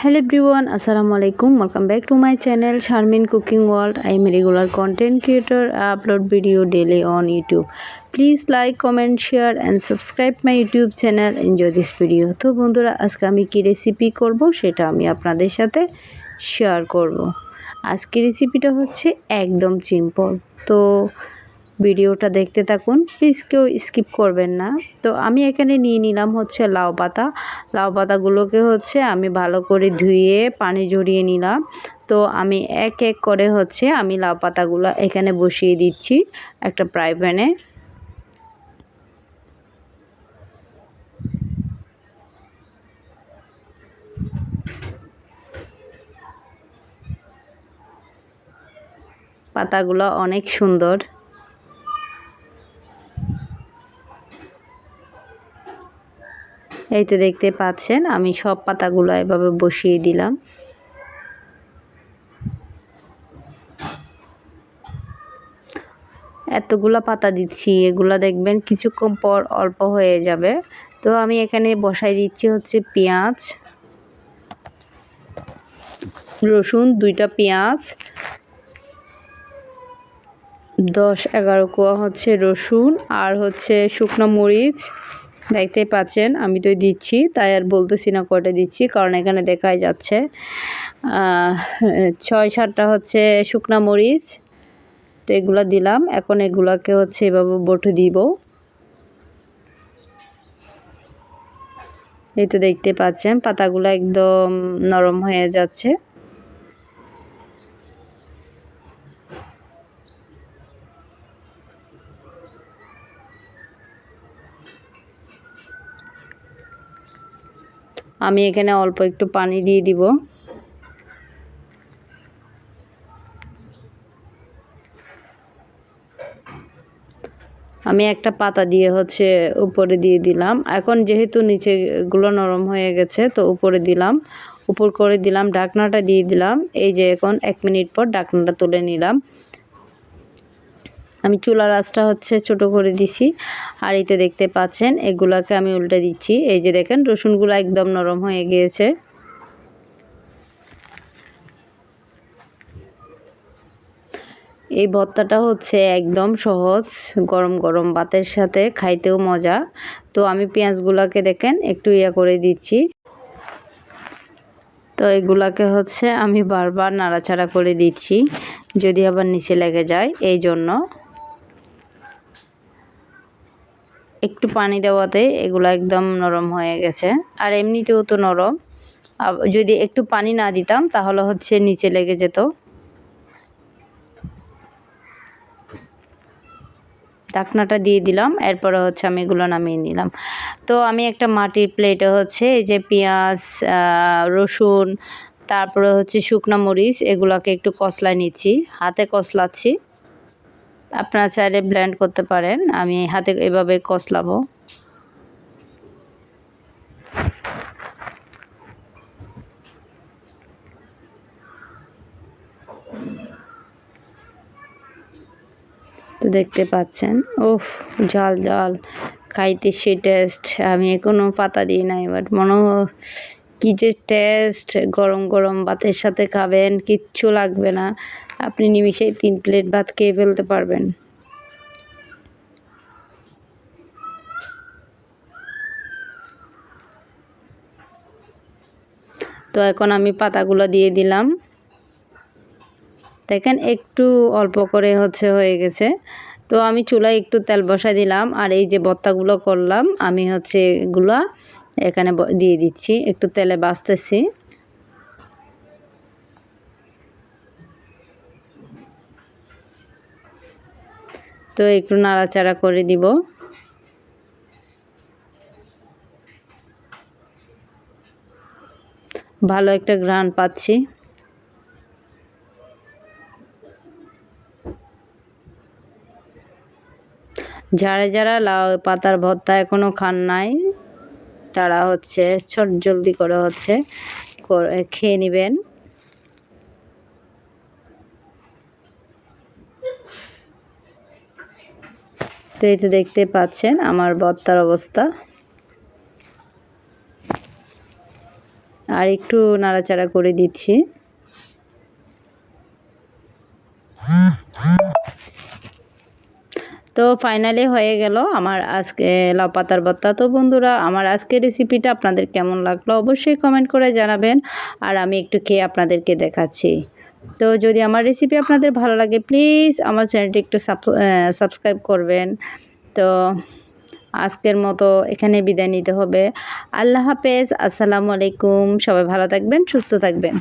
Hello everyone আসসালামু আলাইকুম welcome back to my channel Sharmin cooking world I am regular content creator upload video daily on YouTube please like comment share and subscribe my YouTube channel enjoy this video তো বন্ধুরা, আজকে আমি কী recipe করব সেটা আমি আপনাদের সাথে share করব। আজকে রেসিপিটা হচ্ছে একদম সিম্পল তো ভিডিওটা দেখতে থাকুন। প্লিজ কেউ স্কিপ করবেন না। তো আমি এখানে নিয়ে নিলাম হচ্ছে লাউ পাতা। লাউ পাতাগুলোকে হচ্ছে আমি ভালো করে ধুয়ে পানি জড়িয়ে নিলাম। তো আমি এক এক করে হচ্ছে আমি লাউ পাতাগুলো এখানে বসিয়ে দিচ্ছি একটা ফ্রাই প্যানে। পাতাগুলো অনেক সুন্দর। এই তো দেখতে পাচ্ছেন, আমি সব পাতাগুলো এভাবে বসিয়ে দিলাম। এতগুলো পাতা দিচ্ছি, এগুলো দেখবেন কিছুক্ষণ পর অল্প হয়ে যাবে। তো আমি এখানে বসাই দিচ্ছি হচ্ছে পেঁয়াজ, রসুন দুইটা পেঁয়াজ, দশ এগারো কোয়া হচ্ছে রসুন, আর হচ্ছে শুকনো মরিচ দেখতেই পাচ্ছেন, আমি তো দিচ্ছি, তাই আর বলতেছি না কয়টা দিচ্ছি, কারণ এখানে দেখাই যাচ্ছে। ছয় সাতটা হচ্ছে শুকনা মরিচ, তো এগুলো দিলাম। এখন এগুলাকে হচ্ছে এভাবে বটে দিব। এই তো দেখতে পাচ্ছেন, পাতাগুলো একদম নরম হয়ে যাচ্ছে। আমি এখানে অল্প একটু পানি দিয়ে দিব। আমি একটা পাতা দিয়ে হচ্ছে উপরে দিয়ে দিলাম। এখন যেহেতু নিচেগুলো নরম হয়ে গেছে, তো উপরে দিলাম। উপর করে দিলাম, ঢাকনাটা দিয়ে দিলাম। এই যে এখন এক মিনিট পর ঢাকনাটা তুলে নিলাম। আমি চুলার আঁচটা হচ্ছে ছোট করে দিছি। আর এতে দেখতে পাচ্ছেন, এগুলাকে আমি উল্টে দিচ্ছি। এই যে দেখেন, রসুনগুলো একদম নরম হয়ে গিয়েছে। এই ভর্তাটা হচ্ছে একদম সহজ, গরম গরম ভাতের সাথে খাইতেও মজা। তো আমি পেঁয়াজগুলোকে দেখেন, একটু ইয়া করে দিচ্ছি। তো এগুলাকে হচ্ছে আমি বারবার নাড়াচাড়া করে দিচ্ছি, যদি আবার নিচে লেগে যায়, এই জন্য। একটু পানি দেওয়াতে এগুলো একদম নরম হয়ে গেছে। আর এমনিতেও তো নরম। যদি একটু পানি না দিতাম তাহলে হচ্ছে নিচে লেগে যেত। ঢাকনাটা দিয়ে দিলাম, এরপরে হচ্ছে আমি এগুলো নামিয়ে নিলাম। তো আমি একটা মাটির প্লেটে হচ্ছে এই যে পেঁয়াজ রসুন, তারপরে হচ্ছে শুকনো মরিচ, এগুলোকে একটু কষলায় নিচ্ছি। হাতে কষলাচ্ছি। আপনারা চাইলে ব্লেন্ড করতে পারেন। আমি হাতে এভাবে কষলাবো। তো দেখতে পাচ্ছেন ওফ জাল জাল খাইতে সে টেস্ট আমি কোনো পাতা দিই নাই বাট মনে কী যে টেস্ট গরম গরম ভাতের সাথে খাবেন, কিচ্ছু লাগবে না। আপনি নিমিশেই তিন প্লেট ভাত খেয়ে ফেলতে পারবেন। তো এখন আমি পাতাগুলো দিয়ে দিলাম। দেখেন একটু অল্প করে হচ্ছে হয়ে গেছে। তো আমি চুলায় একটু তেল বসা দিলাম আর এই যে বত্তাগুলো করলাম, আমি হচ্ছে এগুলো এখানে দিয়ে দিচ্ছি, একটু তেলে বাঁচতেছি। তো একটু নাড়াচাড়া করে দিব। ভালো একটা গ্রান পাচ্ছি। যারা যারা লাউ পাতার ভর্তা এখনও খান নাই, তারা হচ্ছে ছট জলদি করে হচ্ছে খেয়ে নেবেন। তো এই তো দেখতে পাচ্ছেন আমার ভর্তার অবস্থা। আর একটু নাড়াচাড়া করে দিচ্ছি। তো ফাইনালি হয়ে গেল আমার আজকে লাউ পাতার ভর্তা তো বন্ধুরা, আমার আজকের রেসিপিটা আপনাদের কেমন লাগল অবশ্যই কমেন্ট করে জানাবেন। আর আমি একটু খেয়ে আপনাদেরকে দেখাচ্ছি। তো যদি আমার রেসিপি আপনাদের ভালো লাগে প্লিজ আমার চ্যানেলটি একটু সাবস্ক্রাইব করবেন। তো আজকের মতো এখানে বিদায় নিতে হবে। আল্লাহ হাফেজ, আসসালামু আলাইকুম। সবাই ভালো থাকবেন, সুস্থ থাকবেন।